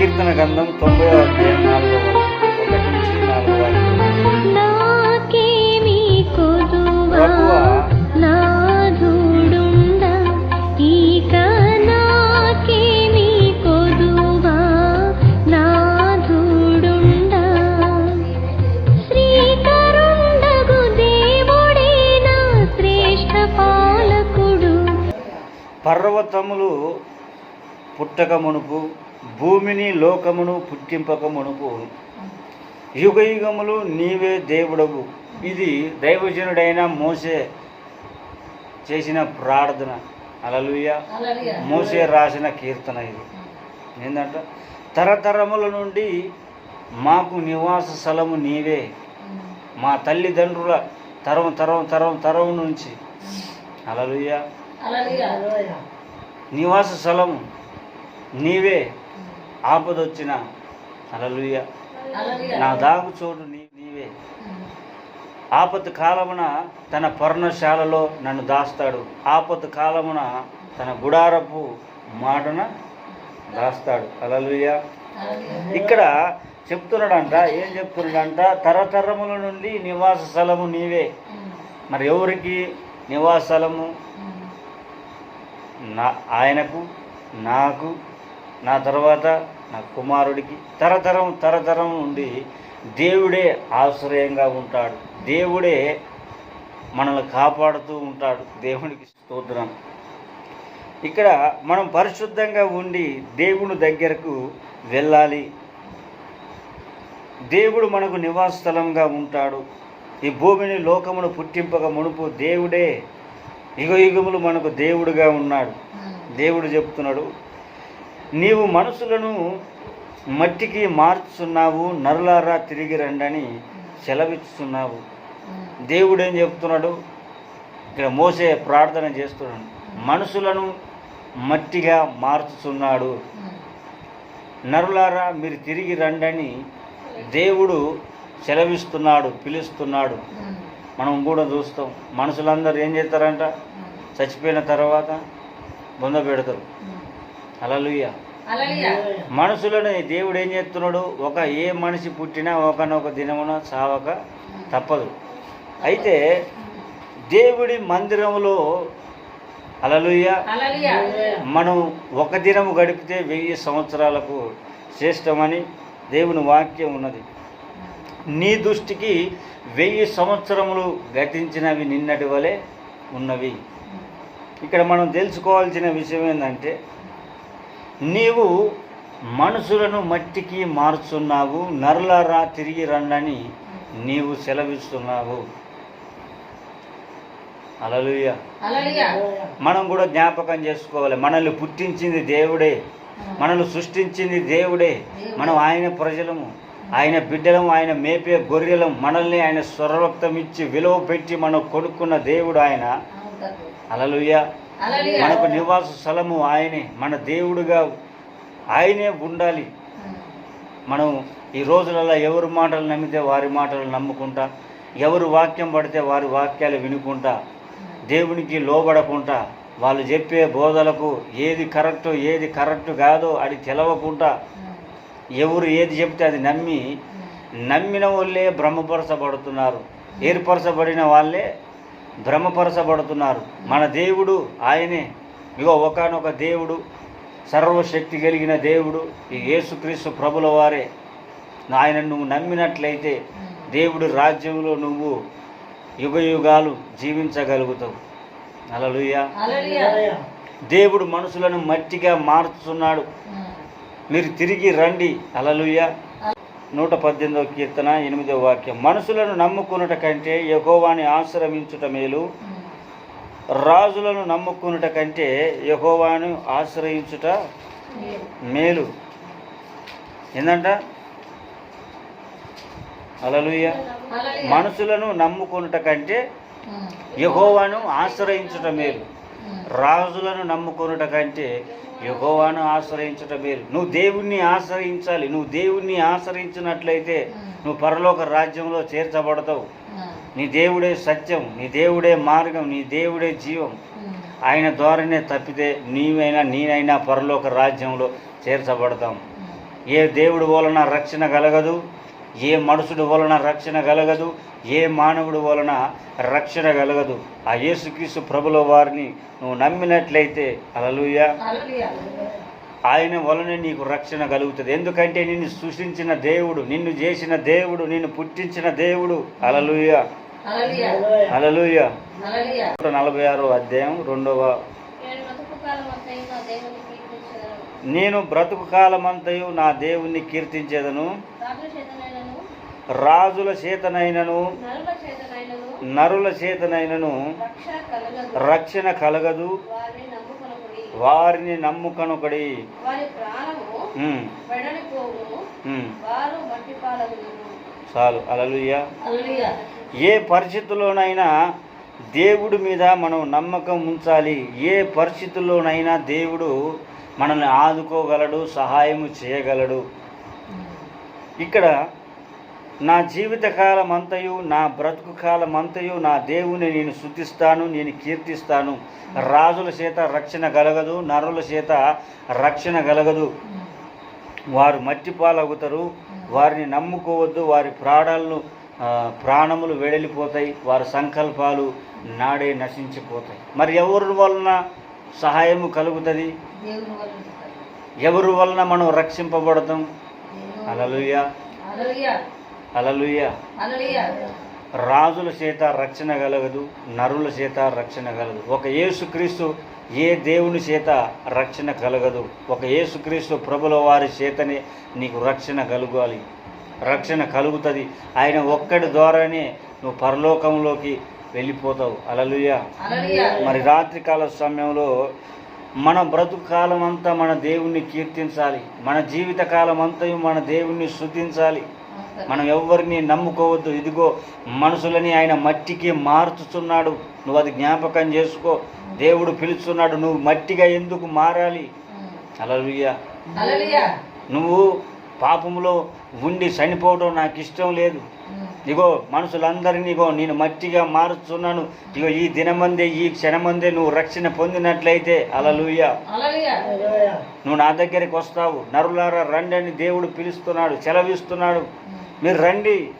కీర్తన గంధం తొంభై అధ్యాయం నాలుగో ఒకటి నుంచి నాలుగో పర్వతములు పుట్టక మునుపు భూమిని లోకమును పుట్టింపక మునుపు యుగ యుగములు నీవే దేవుడవు. ఇది దైవజనుడైన మోసే చేసిన ప్రార్థన. అలలుయ మోసే రాసిన కీర్తన ఇది. ఏంటంట తరతరముల నుండి మాకు నివాస స్థలము నీవే. మా తల్లిదండ్రుల తరం తరం తరం తరం నుంచి. అలలుయ నివాస స్థలము నీవే. ఆపదొచ్చిన. అలలుయ నా దాగు చోటు నీ నీవే. ఆపత్తు కాలమున తన పర్ణశాలలో నన్ను దాస్తాడు. ఆపత్తు కాలమున తన గుడారపు మాటన దాస్తాడు. అలలుయ ఇక్కడ చెప్తున్నాడంట ఏం చెప్తున్నాడంట? తరతరముల నుండి నివాస స్థలము నీవే. మరి ఎవరికి నివాస స్థలము? నా ఆయనకు నాకు నా తర్వాత నా కుమారుడికి తరతరం తరతరం నుండి దేవుడే ఆశ్రయంగా ఉంటాడు. దేవుడే మనల్ని కాపాడుతూ ఉంటాడు. దేవునికి స్తోత్రం. ఇక్కడ మనం పరిశుద్ధంగా ఉండి దేవుని దగ్గరకు వెళ్ళాలి. దేవుడు మనకు నివాస స్థలంగా ఉంటాడు. ఈ భూమిని లోకమును పుట్టింపక మునుపు దేవుడే యుగ యుగములు మనకు దేవుడుగా ఉన్నాడు. దేవుడు చెప్తున్నాడు నీవు మనసులను మట్టికి మార్చుతున్నావు నరులారా తిరిగి రండని సెలవిస్తున్నావు దేవుడు ఏం చెప్తున్నాడు? ఇక్కడ మోసే ప్రార్థన చేస్తున్నాడు. మనసులను మట్టిగా మార్చుతున్నాడు నరులారా మీరు తిరిగి రండని దేవుడు సెలవిస్తున్నాడు పిలుస్తున్నాడు. మనం కూడా చూస్తాం. మనుషులందరూ ఏం చేస్తారంట? చచ్చిపోయిన తర్వాత బొంద పెడతారు. అలలుయ్య. మనుషులను దేవుడు ఏం చేస్తున్నాడు? ఒక ఏ మనిషి పుట్టినా ఒకనొక దినమున చావక తప్పదు. అయితే దేవుడి మందిరంలో అలలుయ్య. మనం ఒక దినము గడిపితే వెయ్యి సంవత్సరాలకు శ్రేష్టమని దేవుని వాక్యం ఉన్నది. నీ దృష్టికి వెయ్యి సంవత్సరములు గతించినవి నిన్నటి వలె ఉన్నవి. ఇక్కడ మనం తెలుసుకోవాల్సిన విషయం ఏంటంటే నీవు మనుషులను మట్టికి మార్చున్నావు నరులరా తిరిగి రండని నీవు సెలవిస్తున్నావు. అలలుయ మనం కూడా జ్ఞాపకం చేసుకోవాలి. మనల్ని పుట్టించింది దేవుడే. మనల్ని సృష్టించింది దేవుడే. మనం ఆయన ప్రజలము. ఆయన బిడ్డలం ఆయన మేపే గొర్రెలం. మనల్ని ఆయన స్వరరక్తం ఇచ్చి విలువ పెట్టి మనం కొనుక్కున్న దేవుడు ఆయన. అలలుయ మనకు నివాస స్థలము ఆయనే మన దేవుడుగా ఆయనే ఉండాలి. మనం ఈ రోజులలో ఎవరి మాటలు నమ్మితే వారి మాటలు నమ్ముకుంటా ఎవరు వాక్యం పడితే వారి వాక్యాలు వినుకుంటా దేవునికి లోబడకుండా వాళ్ళు చెప్పే బోధలకు ఏది కరెక్టో ఏది కరెక్ట్ కాదో అది తెలవకుండా ఎవరు ఏది చెప్తే అది నమ్మి నమ్మిన వాళ్ళే భ్రమపరచబడుతున్నారు ఏర్పరచబడిన వాళ్ళే భ్రమపరచబడుతున్నారు. మన దేవుడు ఆయనే. ఇగో ఒకనొక దేవుడు సర్వశక్తి కలిగిన దేవుడు ఈ యేసుక్రీస్తు ప్రభుల వారే. ఆయన నువ్వు నమ్మినట్లయితే దేవుడి రాజ్యంలో నువ్వు యుగ యుగాలు జీవించగలుగుతావు అలలుయ దేవుడు మనుషులను మట్టిగా మార్చుతున్నాడు మీరు తిరిగి రండి. అలలుయ నూట పద్దెనిమిదవ కీర్తన ఎనిమిదవ వాక్యం. మనుషులను నమ్ముకున్నట కంటే యహోవాని ఆశ్రమించుట మేలు. రాజులను నమ్ముకున్నట కంటే యహోవాను ఆశ్రయించుట మేలు. ఏందంట? అలలుయ మనుషులను నమ్ముకున్నట కంటే యహోవాను ఆశ్రయించుట మేలు. రాజులను నమ్ముకొనుట కంటే యహోవాను ఆశ్రయించుట మేలు. నువ్వు దేవుణ్ణి ఆశ్రయించాలి. నువ్వు దేవుణ్ణి ఆశ్రయించినట్లయితే నువ్వు పరలోక రాజ్యంలో చేర్చబడతావు. నీ దేవుడే సత్యం నీ దేవుడే మార్గం నీ దేవుడే జీవం. ఆయన ద్వారానే తప్పితే నీవైనా నేనైనా పరలోక రాజ్యంలో చేర్చబడతాం. ఏ దేవుడి వలన రక్షణ కలగదు? ఏ మనుషుడు వలన రక్షణ కలగదు ఏ మానవుడి వలన రక్షణ కలగదు. ఆ యేసుక్రీస్తు ప్రభుల వారిని నువ్వు నమ్మినట్లయితే అలలుయ ఆయన వలన నీకు రక్షణ కలుగుతుంది. ఎందుకంటే నిన్ను సృష్టించిన దేవుడు నిన్ను చేసిన దేవుడు నిన్ను పుట్టించిన దేవుడు అలలుయ అలలుయ నలభై ఆరో అధ్యాయం రెండవ నేను బ్రతుకు కాలమంతయు నా దేవుణ్ణి కీర్తించేదను. రాజుల చేతనైనను, నరుల చేతనైనను. రక్షణ కలగదు. వారిని నమ్ముకొనకుడి. చాలు. అలలుయ్య. ఏ పరిస్థితుల్లోనైనా దేవుడి మీద మనం నమ్మకం ఉంచాలి. ఏ పరిస్థితుల్లోనైనా దేవుడు మనల్ని ఆదుకోగలడు సహాయము చేయగలడు. ఇక్కడ నా జీవితకాలం అంతయు నా బ్రతుకు కాలం అంతయు నా దేవుని నేను శుద్ధిస్తాను నేను కీర్తిస్తాను. రాజుల చేత రక్షణ కలగదు నరుల చేత రక్షణ కలగదు. వారు మట్టి పాలవుతారు వారిని నమ్ముకోవద్దు వారి ప్రాణాలను ప్రాణములు వెడలిపోతాయి వారి సంకల్పాలు నాడే నశించిపోతాయి. మరి ఎవరి వలన సహాయము కలుగుతుంది. ఎవరి వలన మనం రక్షింపబడతాం? అలలుయ అలలుయ రాజుల చేత రక్షణ కలగదు నరుల చేత రక్షణ కలగదు. ఒక యేసుక్రీస్తు ఏ దేవుని చేత రక్షణ కలగదు? ఒక యేసుక్రీస్తు ప్రభుల వారి చేతనే నీకు రక్షణ కలగాలి. రక్షణ కలుగుతుంది. ఆయన ఒక్కడి ద్వారానే నువ్వు పరలోకంలోకి వెళ్ళిపోతావు. అలలుయ మరి రాత్రికాల సమయంలో మన బ్రతుకు కాలం అంతా మన దేవుణ్ణి కీర్తించాలి. మన జీవిత కాలం అంతయు మన దేవుణ్ణి శుద్ధించాలి. మనం ఎవరిని నమ్ముకోవద్దు. ఇదిగో మనుషులని ఆయన మట్టికి మార్చుతున్నాడు నువ్వు అది జ్ఞాపకం చేసుకో. దేవుడు పిలుస్తున్నాడు నువ్వు మట్టిగా ఎందుకు మారాలి? అలలుయ్య. నువ్వు పాపములో ఉండి చనిపోవడం నాకు ఇష్టం లేదు ఇగో మనుషులందరినీ ఇగో నేను మట్టిగా మారుస్తున్నాను. ఇగో ఈ దినమందే ఈ క్షణమందే నువ్వు రక్షణ పొందినట్లయితే. అలలుయ్య. నువ్వు నా దగ్గరికి వస్తావు. నరులారా రండి అని దేవుడు పిలుస్తున్నాడు సెలవిస్తున్నాడు. మీరు రండి.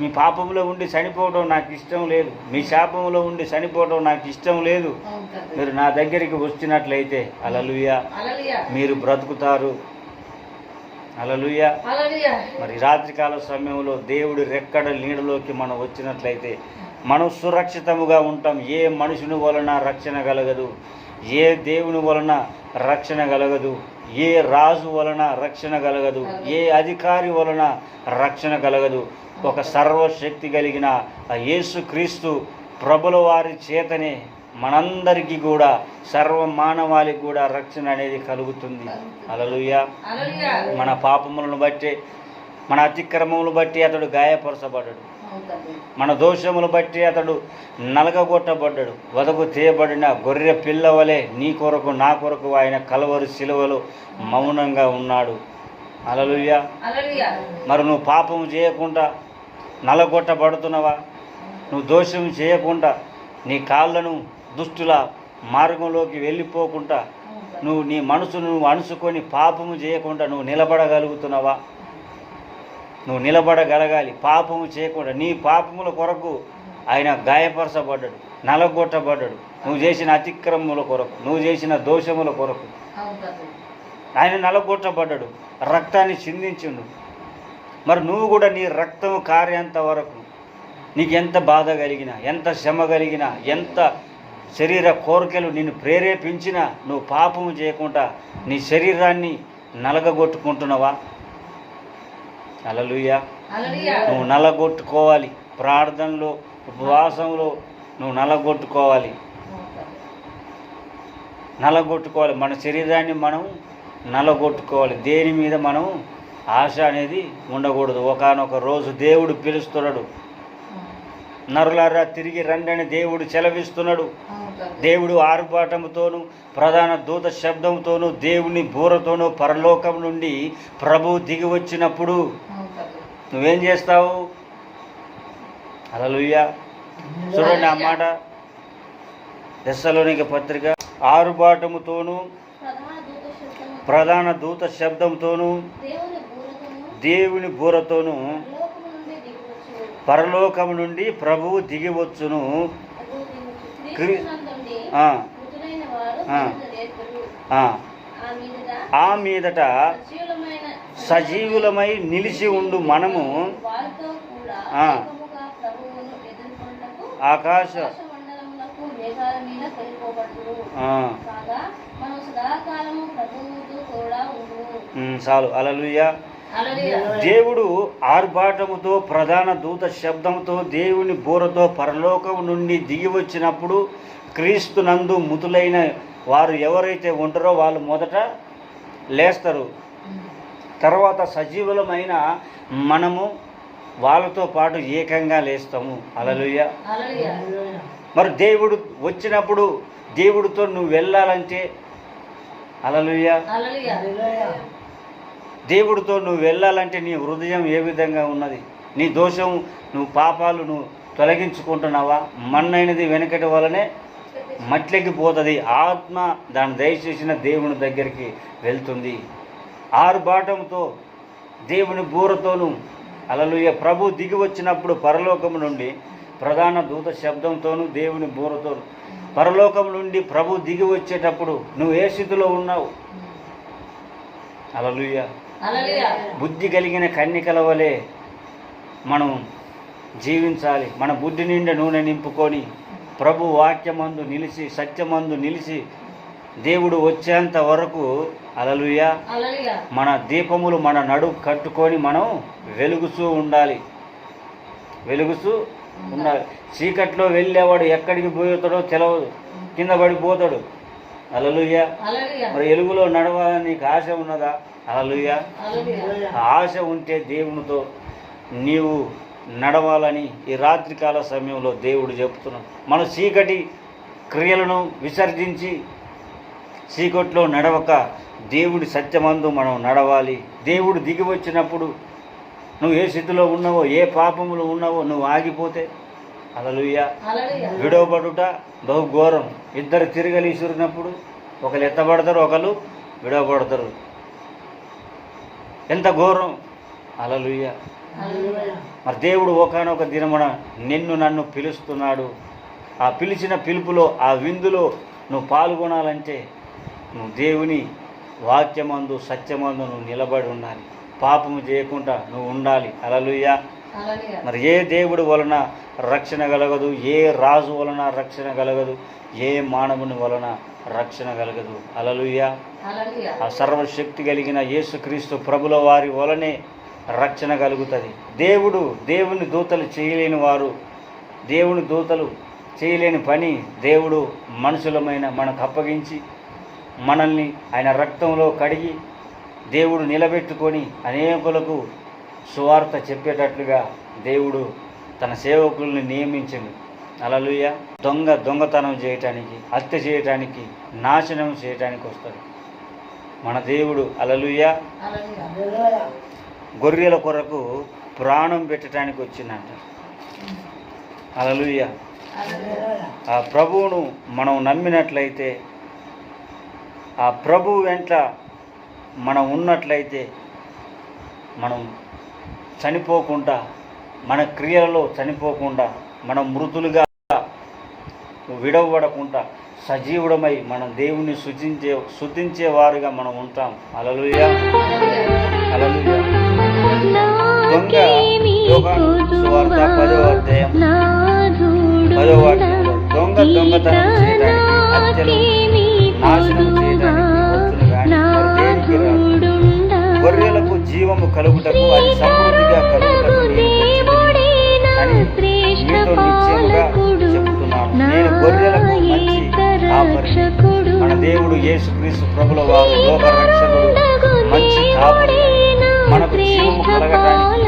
మీ పాపంలో ఉండి చనిపోవడం నాకు ఇష్టం లేదు. మీ శాపంలో ఉండి చనిపోవడం నాకు ఇష్టం లేదు. మీరు నా దగ్గరికి వచ్చినట్లయితే. అలలుయ మీరు బ్రతుకుతారు. అలలుయ మరి రాత్రికాల సమయంలో దేవుడి రెక్కడ నీడలోకి మనం వచ్చినట్లయితే మనం సురక్షితముగా ఉంటాం. ఏ మనుషుని వలన రక్షణ కలగదు? ఏ దేవుని వలన రక్షణ కలగదు? ఏ రాజు వలన రక్షణ కలగదు? ఏ అధికారి వలన రక్షణ కలగదు? ఒక సర్వశక్తి కలిగిన యేసుక్రీస్తు ప్రభుల వారి చేతనే మనందరికీ కూడా సర్వ మానవాళికి కూడా రక్షణ అనేది కలుగుతుంది. అలలుయ మన పాపములను బట్టి మన అతిక్రమములు బట్టి అతడు గాయపరచబడ్డాడు. మన దోషములు బట్టి అతడు నలగగొట్టబడ్డాడు. వదకు తీయబడిన గొర్రె పిల్ల వలె నీ కొరకు నా కొరకు ఆయన కలవరు సిలువలో మౌనంగా ఉన్నాడు. అలలుయ్య మరి నువ్వు పాపము చేయకుండా నలగొట్టబడుతున్నావా? నువ్వు దోషం చేయకుండా నీ కాళ్ళను దుష్టుల మార్గంలోకి వెళ్ళిపోకుండా నువ్వు నీ మనసును నువ్వు అణుచుకొని పాపము చేయకుండా నువ్వు నిలబడగలుగుతున్నావా? నువ్వు నిలబడగలగాలి పాపము చేయకుండా. నీ పాపముల కొరకు ఆయన గాయపరచబడ్డాడు నలగొట్టబడ్డాడు. నువ్వు చేసిన అతిక్రమముల కొరకు నువ్వు చేసిన దోషముల కొరకు. ఆయన నలగొట్టబడ్డాడు రక్తాన్ని చిందించిండు. మరి నువ్వు కూడా నీ రక్తము కారేంత వరకు నీకు ఎంత బాధ కలిగినా ఎంత శ్రమ కలిగినా ఎంత శరీర కోరికలు నిన్ను ప్రేరేపించినా నువ్వు పాపము చేయకుండా నీ శరీరాన్ని నలగగొట్టుకుంటున్నావా? అలలుయ్య నువ్వు నలగొట్టుకోవాలి. ప్రార్థనలో ఉపవాసంలో నువ్వు నలగొట్టుకోవాలి. నలగొట్టుకోవాలి. మన శరీరాన్ని మనం నలగొట్టుకోవాలి. దేని మీద మనం ఆశ అనేది ఉండకూడదు. ఒకానొక రోజు దేవుడు పిలుస్తున్నాడు. నరులారా తిరిగి రండి అని దేవుడు చెలవిస్తున్నాడు దేవుడు ఆర్భాటముతోను ప్రధాన దూత శబ్దంతోను దేవుని బూరతోను పరలోకం నుండి ప్రభు దిగి వచ్చినప్పుడు నువ్వేం చేస్తావు? అలలుయ్య చూడండి ఆ మాట. దశలోనిక పత్రిక ఆరుబాటముతోను ప్రధాన దూత శబ్దంతోనూ దేవుని బూరతోను దేవుని బూరతోనూ లోకము నుండి దిగివచ్చు పరలోకము నుండి ప్రభువు దిగివచ్చును ఆ, మీదట సజీవులమై నిలిచి ఉండు మనము. ఆకాశ చాలు. అలలుయ్య. దేవుడు ఆర్భాటముతో ప్రధాన దూత శబ్దంతో దేవుని బూరతో పరలోకం నుండి దిగి వచ్చినప్పుడు క్రీస్తు నందు ముతులైన వారు ఎవరైతే ఉంటారో వాళ్ళు మొదట లేస్తారు. తర్వాత సజీవులమైన మనము వాళ్ళతో పాటు ఏకంగా లేస్తాము. అలలుయ్య మరి దేవుడు వచ్చినప్పుడు దేవుడితో నువ్వు వెళ్ళాలంటే అలలుయ్య దేవుడితో నువ్వు వెళ్ళాలంటే నీ హృదయం ఏ విధంగా ఉన్నది? నీ దోషం నువ్వు పాపాలు నువ్వు తొలగించుకుంటున్నావా? మన్నైనది వెనకటి వలనే మట్లకి పోతుంది. ఆత్మ దాన్ని దయచేసిన దేవుని దగ్గరికి వెళ్తుంది. ఆరుబాటంతో దేవుని బూరతోను అలలుయ ప్రభు దిగి వచ్చినప్పుడు పరలోకం నుండి ప్రధాన దూత శబ్దంతోను దేవుని బూరతోను. పరలోకం నుండి ప్రభు దిగి వచ్చేటప్పుడు నువ్వు ఏ స్థితిలో ఉన్నావు? అలలుయ్య. బుద్ధి కలిగిన కన్నికల వలె మనం జీవించాలి. మన బుద్ధి నిండా నూనె నింపుకొని ప్రభు వాక్యమందు నిలిచి సత్యమందు నిలిచి దేవుడు వచ్చేంత వరకు అలలుయ మన దీపములు మన నడు కట్టుకొని మనం వెలుగుతూ ఉండాలి. వెలుగుతూ ఉండాలి. చీకట్లో వెళ్ళేవాడు ఎక్కడికి పోతాడో తెలవదు. కింద పడిపోతాడు. అలలుయ్య మరి ఎలుగులో నడవాలని నీకు ఆశ ఉన్నదా? అలలుయ్య ఆశ ఉంటే దేవునితో నీవు నడవాలని ఈ రాత్రికాల సమయంలో దేవుడు చెప్తున్నాడు. మన చీకటి క్రియలను విసర్జించి చీకట్లో నడవక దేవుడి సత్యమందు మనం నడవాలి. దేవుడు దిగి వచ్చినప్పుడు నువ్వు ఏ స్థితిలో ఉన్నావో ఏ పాపములు ఉన్నావో నువ్వు ఆగిపోతే అలలుయ్య విడవబడుట బహు ఘోరం. ఇద్దరు తిరగలి ఇసురినప్పుడు ఒకరు ఎత్తబడతారు ఒకరు విడవబడతారు. ఎంత ఘోరం. అలలుయ్య మరి దేవుడు ఒకనొక దినమున నిన్ను నన్ను పిలుస్తున్నాడు. ఆ పిలిచిన పిలుపులో ఆ విందులో నువ్వు పాల్గొనాలంటే నువ్వు దేవుని వాక్యమందు సత్యమందు నువ్వు నిలబడి ఉండాలి. పాపము చేయకుండా నువ్వు ఉండాలి. అలలుయ్య మరి ఏ దేవుడి వలన రక్షణ కలగదు? ఏ రాజు వలన రక్షణ కలగదు? ఏ మానవుని వలన రక్షణ కలగదు? అలలుయ్య ఆ సర్వశక్తి కలిగిన యేసుక్రీస్తు ప్రభుల వారి వలనే రక్షణ కలుగుతుంది. దేవుడు దేవుని దూతలు చేయలేని వారు దేవుని దూతలు చేయలేని పని దేవుడు మనుషులమైన మనకు అప్పగించి మనల్ని ఆయన రక్తంలో కడిగి దేవుడు నిలబెట్టుకొని అనేకులకు సువార్త చెప్పేటట్లుగా దేవుడు తన సేవకుల్ని నియమించింది అలలుయ దొంగ దొంగతనం చేయటానికి హత్య చేయటానికి నాశనం చేయటానికి వస్తాడు. మన దేవుడు అలలుయ గొర్రెల కొరకు ప్రాణం పెట్టడానికి వచ్చిందంట. అలలుయ ఆ ప్రభువును మనం నమ్మినట్లయితే ఆ ప్రభువు వెంట మనం ఉన్నట్లయితే మనం చనిపోకుండా మన క్రియలలో చనిపోకుండా మనం మృతులుగా విడవబడకుండా సజీవుడమై మనం దేవుని శుచించే శుద్ధించే వారుగా మనం ఉంటాం. అలలుయ అలలుయ దొంగ సువార్త పదో అధ్యాయం. పదో వాక్యంలో దొంగ దొంగతనం చేయడానికి హత్యలు నాశనం చేయడానికి వచ్చును గొర్రెలకు జీవము కలుగుటకు అది సమృద్ధిగా కలుగుటకు నేను వచ్చితిని అని మీతో నిశ్చయముగా చెబుతున్నాను నేను గొర్రెలకు మంచి కాపరిని మన దేవుడు యేసుక్రీస్తు ప్రభుల వారు లోక రక్షకుడు మంచి కాపరి. మనకు జీవము కలగటానికి